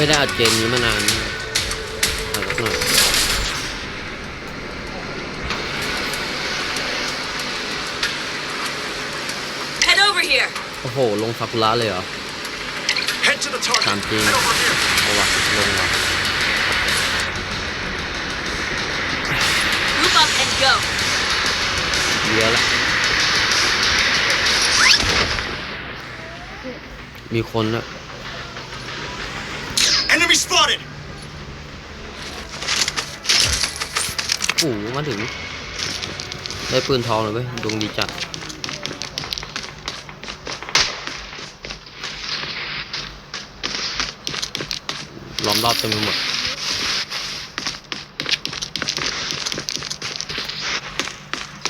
ไม่ได้อัดเกมนี้มานานมากเอาสักหน่อย Head over here. โอ้โห ลงซากุระเลยเหรอ Head to the target. Something. Head over here. เอาวะลงวะ Group up and go. เยอะละมีคนละ Enemy spotted. โอ้โหมาถึง ได้ปืนทองเลยเว้ยดวงดีจัด ล้อมรอบเต็มไปหมด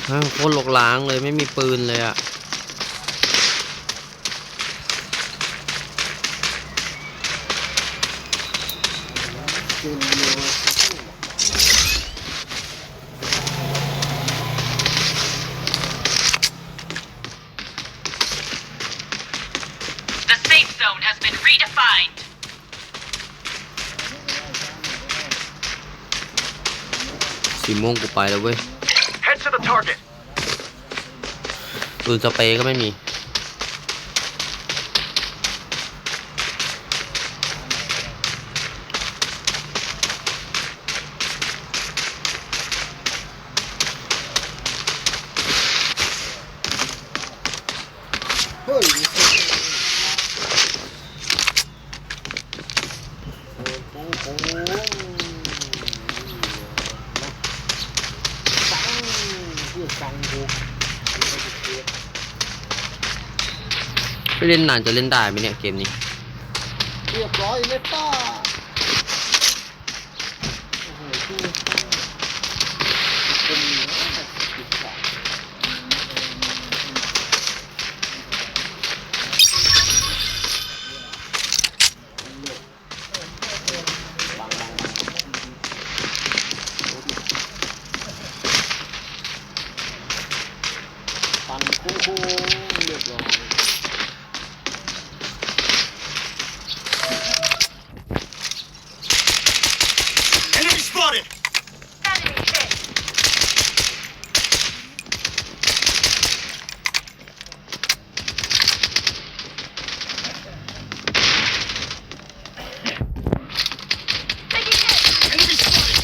อ้าวโคตรหลกล้างเลยไม่มีปืนเลยอะ The safe zone has been redefined. สีม่วงกูไปแล้วเว้ย Head to the target. ปืนสเปรย์ก็ไม่มี เฮ้ยโอ้โหฟังเพื่อฟังกู ไม่ เล่นนานจะเล่นได้ไหมเนี่ยเกมนี้ เรียบร้อยเลต้าโอ้โหคือเป็นติดขัดบังบังบังปันโค้งๆเรียบร้อย Enemy spotted. Enemy hit. Taking hit. Enemy spotted.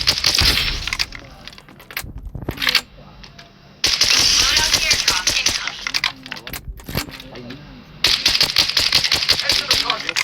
Loadout airdrop incoming. Head to the target.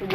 The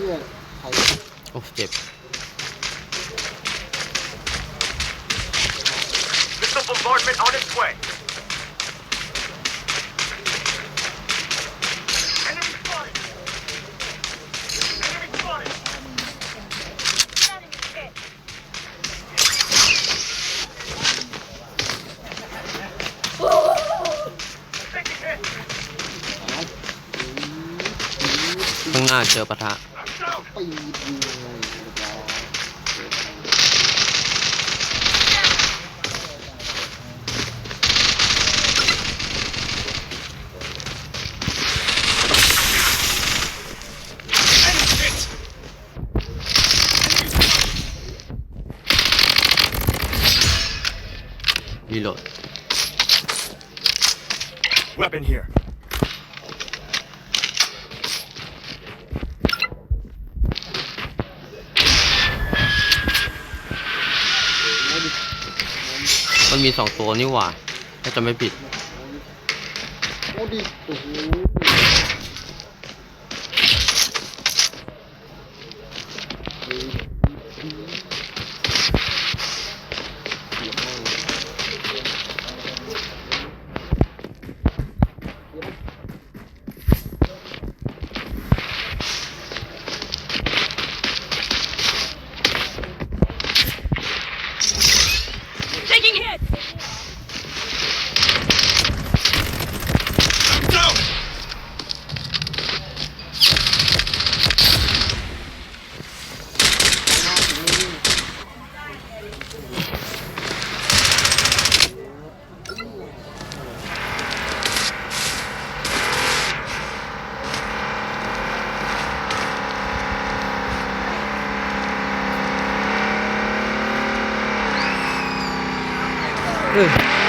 โอ้ยเฮียใครโอ้เจ็บ Missile bombardment on its way. Enemy spotted. Enemy spotted. Enemy hit. Taking hit. ข้างหน้าเจอปะทะ reload Weapon here. มันมีสองตัวนี่หว่า ถ้าจะไม่ผิด โอ้ดิโอ้โห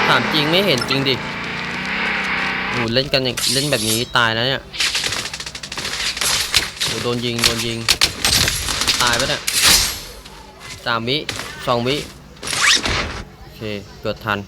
ถามจริงไม่เห็นจริงดิโหเล่นกันอย่างเล่นแบบนี้ตายแล้วเนี่ยโหโดนยิงโดนยิง ตายปะเนี่ยสามวิสองวิโอเคเกิดทัน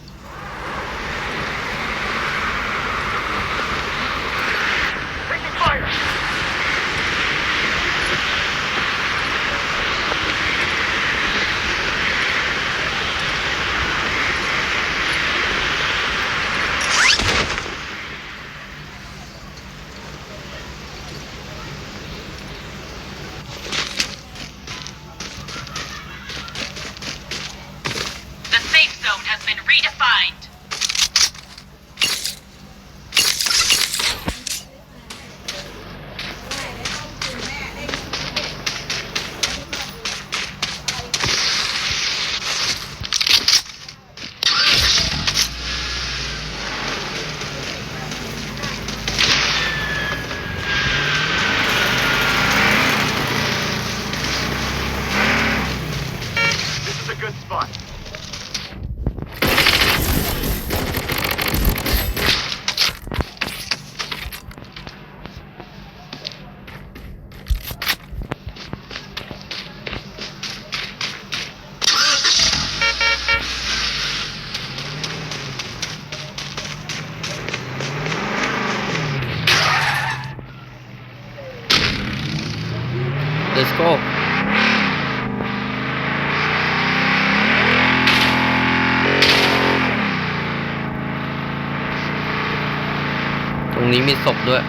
ด้วย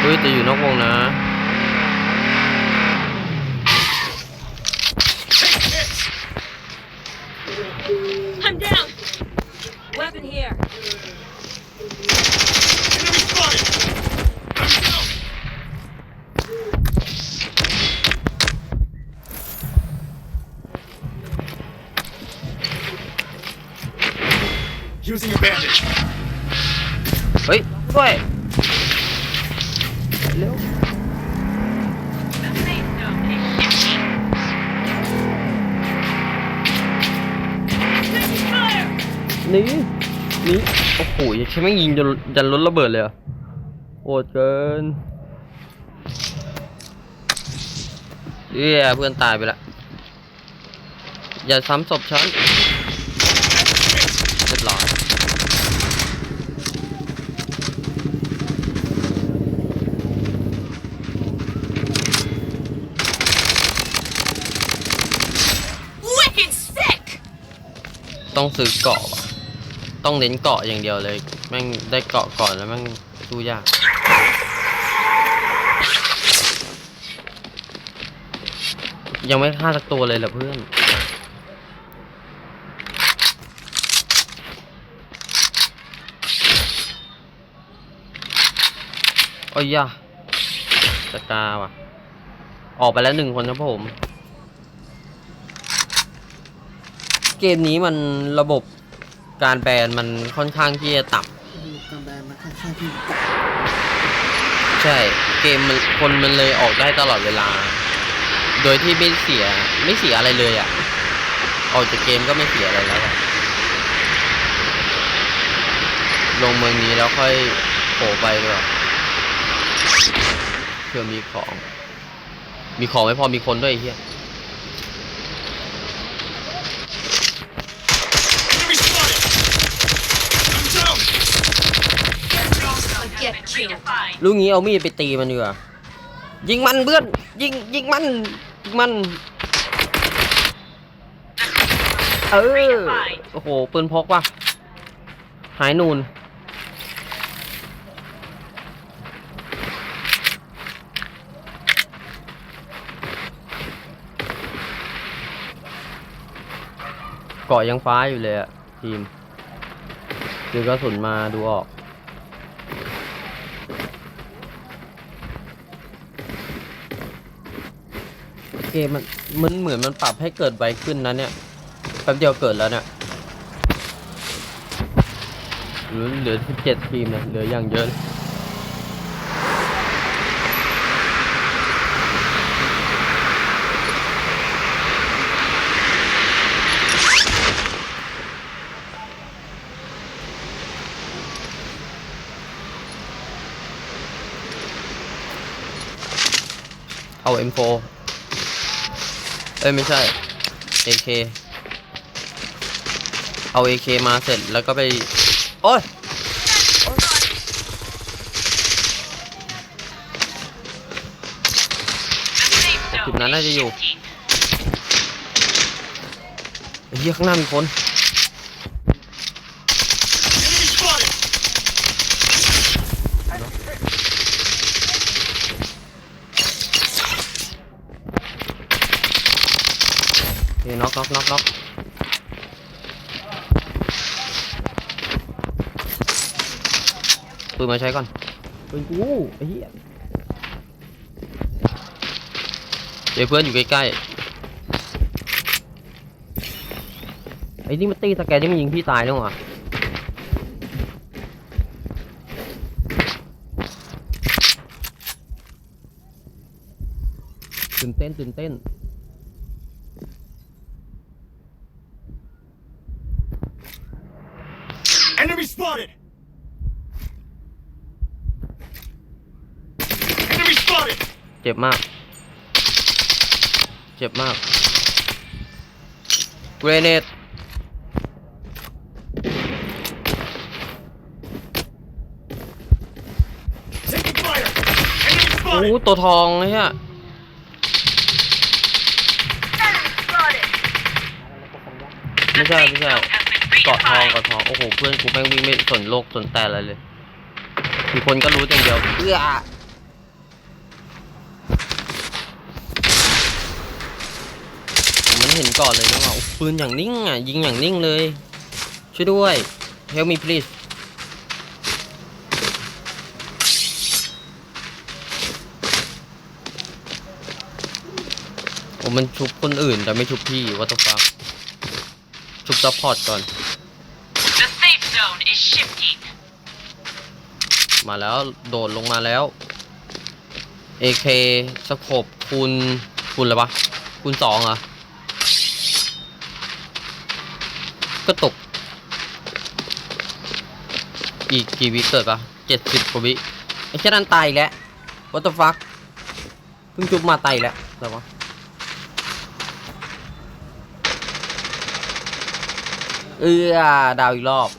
เฮ้ยแต่อยู่นอกวงนะ เฮ้ยด้วยเร็วหนี่นี่โอ้โหยังใช่ไม่ยิงจนจนรถระเบิดเลยเหรอโหดเกินเอ้เพื่อนตายไปละอย่าซ้ำศพฉัน ต้องซื้อเกาะว่ะต้องเน้นเกาะอย่างเดียวเลย แม่งได้เกาะก่อนแล้วแม่งสู้ยากยังไม่ฆ่าสักตัวเลยเหรอเพื่อน โอ้ยยะสกาว่ะ ออกไปแล้วหนึ่งคนครับผม เกมนี้มันระบบการแบนมันค่อนข้างที่จะต่ำการแบนมันค่อนข้างที่จะใช่ เกมมันคนมันเลยออกได้ตลอดเวลา โดยที่ไม่เสียไม่เสียอะไรเลยอะ่ะ ออกจากเกมก็ไม่เสียอะไรแล้วอะลงเมืองนี้แล้วค่อยโผล่ไปด้วย เพื่อมีของ มีของไม่พอมีคนด้วยไอ้เฮีย ลูกนี้เอามีดไปตีมันดีกว่ายิงมันเพื่อนยิงยิงมันยิงมัน เออ โอ้โหปืนพกว่ะ หายนูน เกาะยังฟ้าอยู่เลยอะทีม คือกระสุนมาดูออก เกมมันมันเหมือนมันปรับให้เกิดไวขึ้นนะเนี่ยแป๊บเดียวเกิดแล้วเนี่ยหลือเหลือสิบเจ็ดทีมนะเหลืออย่างเยอะเอา M4 เอ้ยไม่ใช่ AK เอา AK มาเสร็จแล้วก็ไป โอ้ย The safe zone Chụp nắn is ra cho dù. shifting. ไอ้เหี้ยข้างหน้ามีคน Enemy spotted! เฮ้ยน็ อกน็อกน็อกน็อกปืนมาใช้ก่อนปืนกูไอ้เหี้ยเดี๋ยวเพื่อนอยู่ใกล้ๆไอ้นี่มันตีสแกนที่มันยิงพี่ตายแล้วอะตื่นเต้นตื่นเต้น Enemy spotted! Enemy spotted! เจ็บมาก เจ็บมาก เกรเนต Taking fire! Enemy โอ้ spotted! ตัวทองไอ้เหี้ยไม่ใช่ ไม่ใช่ Zone has been เกาะทอง redefined. เกาะทอง โอ้โห เพื่อนกูแม่งวิ่งไม่สนโลกสนแต่อะไรเลยมีคนก็รู้อย่างเดียวเอื้อมันเห็นก่อนเลยนะว่าโอ้ปืนอย่างนิ่งอะ ยิงอย่างนิ่งเลย ช่วยด้วย help me please โอ้มันชุบคนอื่นแต่ไม่ชุบพี่วัตฟักชุบซัพพอร์ตก่อน มาแล้ว โดดลงมาแล้ว AK สโคบคูณคูณอะไรปะคูณสองเหรอ ก็ตก อีกกี่วิเกิดปะเจ็ดสิบกว่าวิไอ้แค่นั้นตายแล้ว what the fuck เพิ่งจุบมาตายแล้วอะไรวะเออดาวอีกรอบ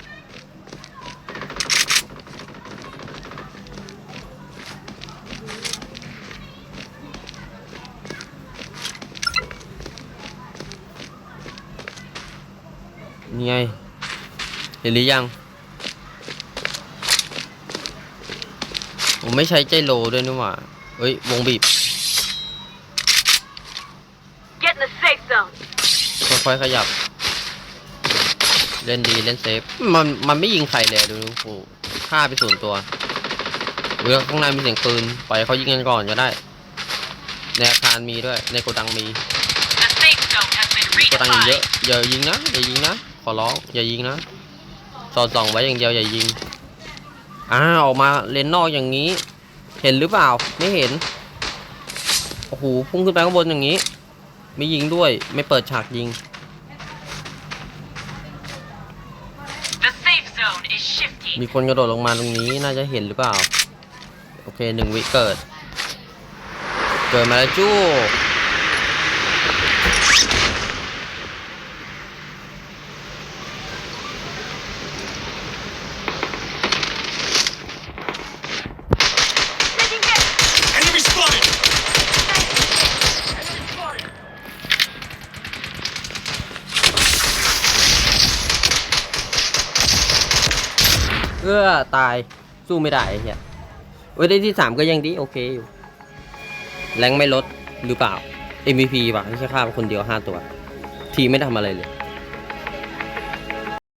นี่ไง เห็นหรือยัง ผมไม่ใช้ใจโลด้วยนี่หว่าเฮ้ย วงบีบ Get in the safe zone. ค่อยๆขยับ เล่นดีเล่นเซฟ มันมันไม่ยิงใครเลยดูโอ้โหฆ่าไปส่วนตัวเรือข้างในมีเสียงปืนปล่อยให้เขายิงกันก่อนก็ได้ ในอาคารมีด้วย ในโกดังมี The safe zone has been โกดังเยอะ redefined. อย่ายิงนะอย่ายิงนะ ขอร้องอย่ายิงนะสอดส่องไว้อย่างเดียวอย่ายิงอ่าออกมาเลนนอกอย่างนี้ เห็นหรือเปล่าไม่เห็นโอ้โหพุ่งขึ้นไปข้างบนอย่างนี้ ไม่ยิงด้วยไม่เปิดฉากยิง The safe zone is shifting. มีคนกระโดดลงมาตรงนี้น่าจะเห็นหรือเปล่า โอเคหนึ่งวิเกิด เกิดมาแล้วจู้ Enemy spotted! เอื้อ ตายสู้ไม่ได้ไอ้เหี้ยเว้ยได้ที่สามก็ยังดีโอเคอยู่แรงไม่ลดหรือเปล่า MVP ป่ะไม่ใช่ฆ่าคนเดียวห้าตัว ทีมไม่ทำอะไรเลย